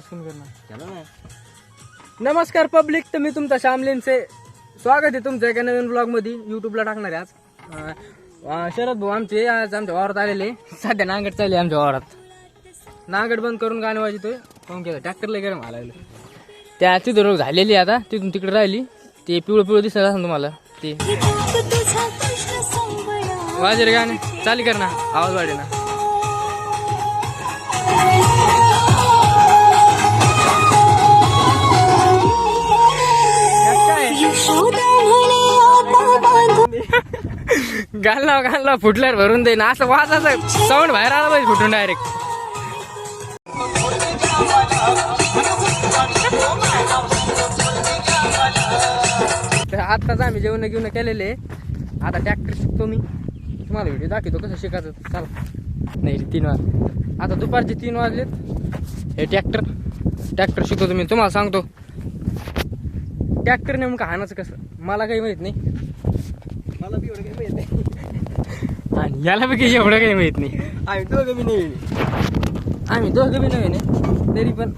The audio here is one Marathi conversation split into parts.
आवाज कमी करणार नमस्कार पब्लिक तर मी तुमचा श्यामलीनचे स्वागत आहे तुमचं एका नवीन ब्लॉगमध्ये. यूट्यूबला टाकणार आहे आज. अं, अं, शरद भाऊ आमचे आज आमच्या वावरात आलेले. सध्या नांगड चालले आमच्या वावरात. नांगड बंद करून गाणं वाजतोय. पाहून केलं ट्रॅक्टरला गरम आला लागलं त्या तिथं रोग झालेली आता तिथून तिकडे राहिली. ते पिवळं पिवळं दिसत असं तुम्हाला ते. वाजे रे गाणे. चाली कर ना आवाज वाढे ना गाणला गाणला फुटल्यावर भरून देईन असं वाज असं साऊंड बाहेर आला पाहिजे फुटून डायरेक्ट तर आत्ताच आम्ही जेवण घेऊन केलेले. आता ट्रॅक्टर शिकतो मी. तुम्हाला व्हिडिओ दाखवतो कसं शिकायचं. चला. नाही तीन वाज आता दुपारचे तीन वाजलेत. हे ट्रॅक्टर ट्रॅक्टर शिकवतो मी. तुम्हाला सांगतो. ट्रॅक्टर नेमकं हाणाचं कसं? मला काही माहीत नाही. मला बी एवढं काही माहीत आणि याला काही एवढं काही माहीत नाही. आम्ही दोघं बी नाही आम्ही दोघं बी नवीन आहे. तरी पण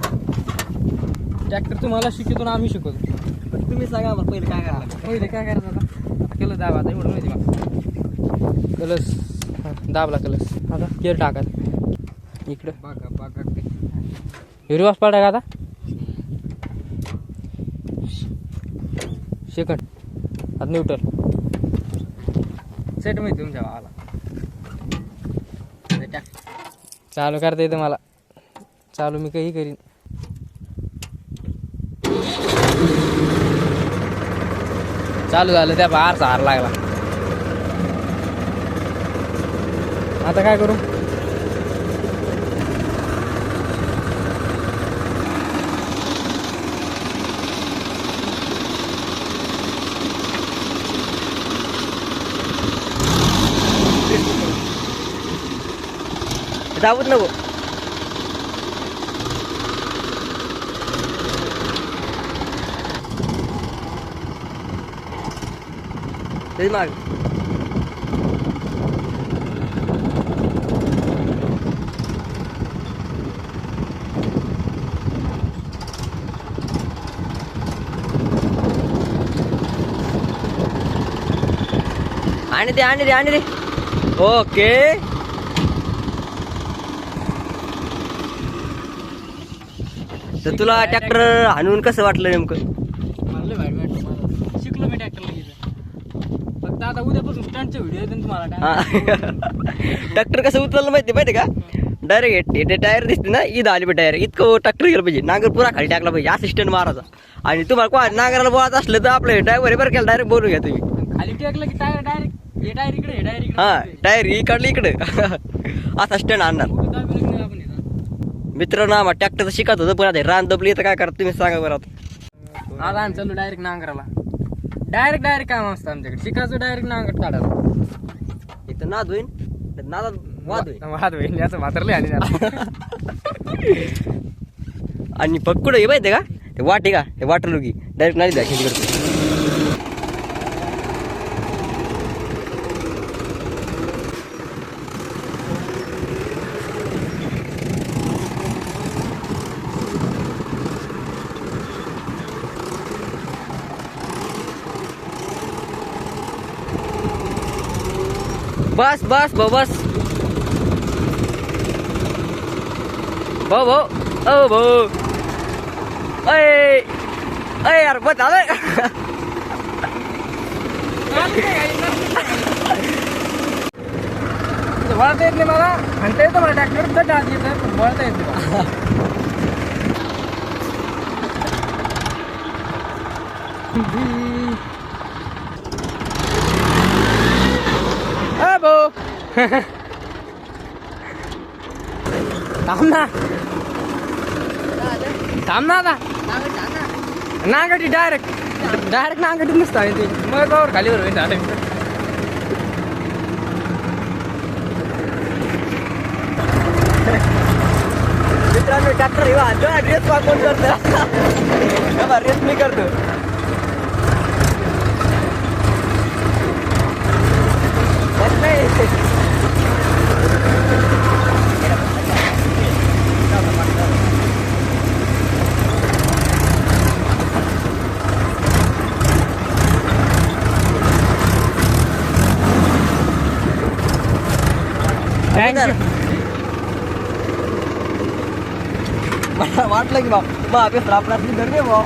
ट्रॅक्टर तुम्हाला शिकवतो ना आम्ही शिकवतो. पण तुम्ही सांगा आम्हाला पहिले काय करायला लागतं. पहिले काय करायचं आता? आता कलस दाबा आता एवढं माहिती मला. कलस हा, दाबला कलस आता? केअर टाकायचं इकडं. बघा बघा ते. हिरवास पडा का आता? सेकंड आता न्यूट्रल सेट माहिती तुमच्या भावाला ते टाक. चालू करता येतं मला. चालू मी काही करीन. चालू झालं त्या बाहेरचा हार लागला. आता काय करू? दाबूच नको तेच माग आणि दे आणि दे आणि दे ओके तर तुला ट्रॅक्टर हाणून कसं वाटलं नेमकं? मला भारी वाटलं मला. शिकलो मी ट्रॅक्टरला गेलं फक्त आता उद्यापासून व्हिडिओ येतील तुम्हाला ट्रॅक्टर कसं उचललं माहिती माहिती का? डायरेक्ट हे टायर दिसते ना ईद आली पाहिजे टायर इतकं ट्रॅक्टर गेलं पाहिजे. नांगर पुरा खाली टाकला पाहिजे. असिस्टंट मारायचा आणि तुम्हाला कोण नांगराला बोलायचं असलं तर आपलं ड्रायव्हर बरं केलं डायरेक्ट बोलून घ्या तुम्ही. खाली टेकलं की टायर डायरेक्ट हे टायर इकडे हे टायर इकडे. हा टायर इकडलं इकडे. असा स्टंट आणणार उद्या दाबलं की नाही आपण इथं. मित्रांनो आम्हाला ट्रॅक्टर शिकत होतं पण आता रान दबली तर काय करा तुम्ही सांगा बरं आता. आम्ही चालू डायरेक्ट नांगराला. डायरेक्ट डायरेक्ट काम असतं आमच्याकडे. शिकायचं डायरेक्ट नांगट काढायचं इथं नाद होईन तर नादात वाद होईल वाद होईल याचं म्हातारले आणि. आणि पक्कुड हे माहिती का? ते वाटे का? हे वाटरलो की डायरेक्ट नाही द्या बस बस भाऊ बस. भाऊ भाऊ ओ भाऊ अय अय यार बस झालं वळता येत नाही मला म्हणता येतं मला ट्रॅक्टर येतं पण वळता येत नाही मला. अ भाऊ थांब ना थांब ना आता नागटी डायरेक्ट डायरेक्ट नागटी नसतं आहे ते मग बरोबर खाली बरोबर डायरेक्ट मित्रांनो ट्रॅक्टर हे रेस कोण करतो रेस मी करतो नाही मला वाटलं की बाप मग अभ्यास आपला धरणे भाऊ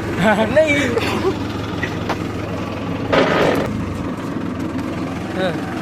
नाही। हं.